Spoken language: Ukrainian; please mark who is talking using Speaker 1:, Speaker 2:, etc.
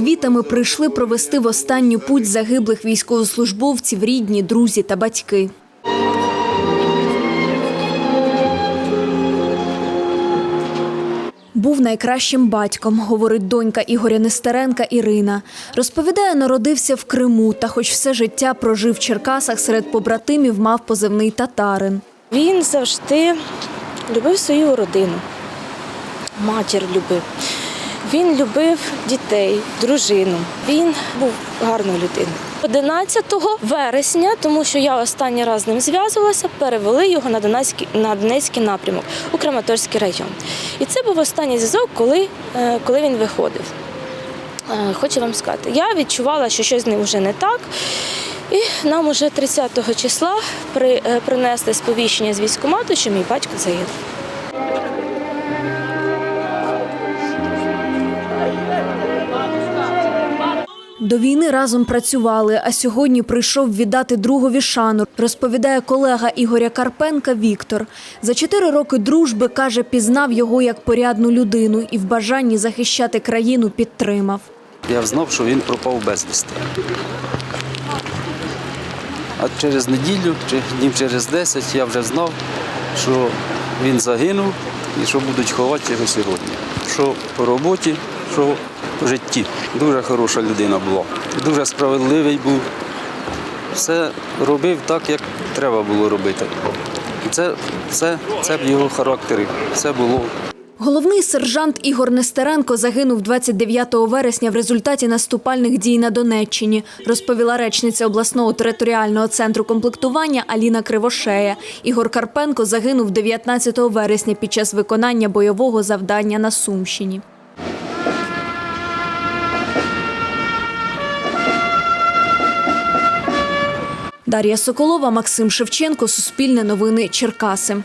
Speaker 1: дівчатами прийшли провести в останню путь загиблих військовослужбовців рідні, друзі та батьки. Був найкращим батьком, говорить донька Ігоря Нестеренка Ірина. Розповідає, народився в Криму та, хоч все життя прожив в Черкасах, серед побратимів мав позивний татарин.
Speaker 2: Він завжди любив свою родину, матір любив. Він любив дітей, дружину. Він був гарною людиною. 11 вересня, тому що я останній раз з ним зв'язувалася, перевели його на Донецький, на Донецький напрямок у Краматорський район. І це був останній зв'язок, коли, е, коли він виходив. Е, Хочу вам сказати, я відчувала, що щось з ним вже не так. І нам уже 30 числа при, е, принесли сповіщення з військкомату, що мій батько загинув.
Speaker 1: До війни разом працювали, а сьогодні прийшов віддати другові шану, розповідає колега Ігоря Карпенка Віктор. За чотири роки дружби, каже, пізнав його як порядну людину і в бажанні захищати країну підтримав.
Speaker 3: Я знав, що він пропав безвісти. А через неділю чи днів через 10 я вже знав, що він загинув і що будуть ховати його сьогодні. Що по роботі, що по житті. Дуже хороша людина була. Дуже справедливий був. Все робив так, як треба було робити. І це, це, це в його характері. Все було.
Speaker 1: Головний сержант Ігор Нестеренко загинув 29 вересня в результаті наступальних дій на Донеччині, розповіла речниця обласного територіального центру комплектування Аліна Кривошея. Ігор Карпенко загинув 19 вересня під час виконання бойового завдання на Сумщині. Дар'я Соколова, Максим Шевченко, Суспільне новини Черкаси.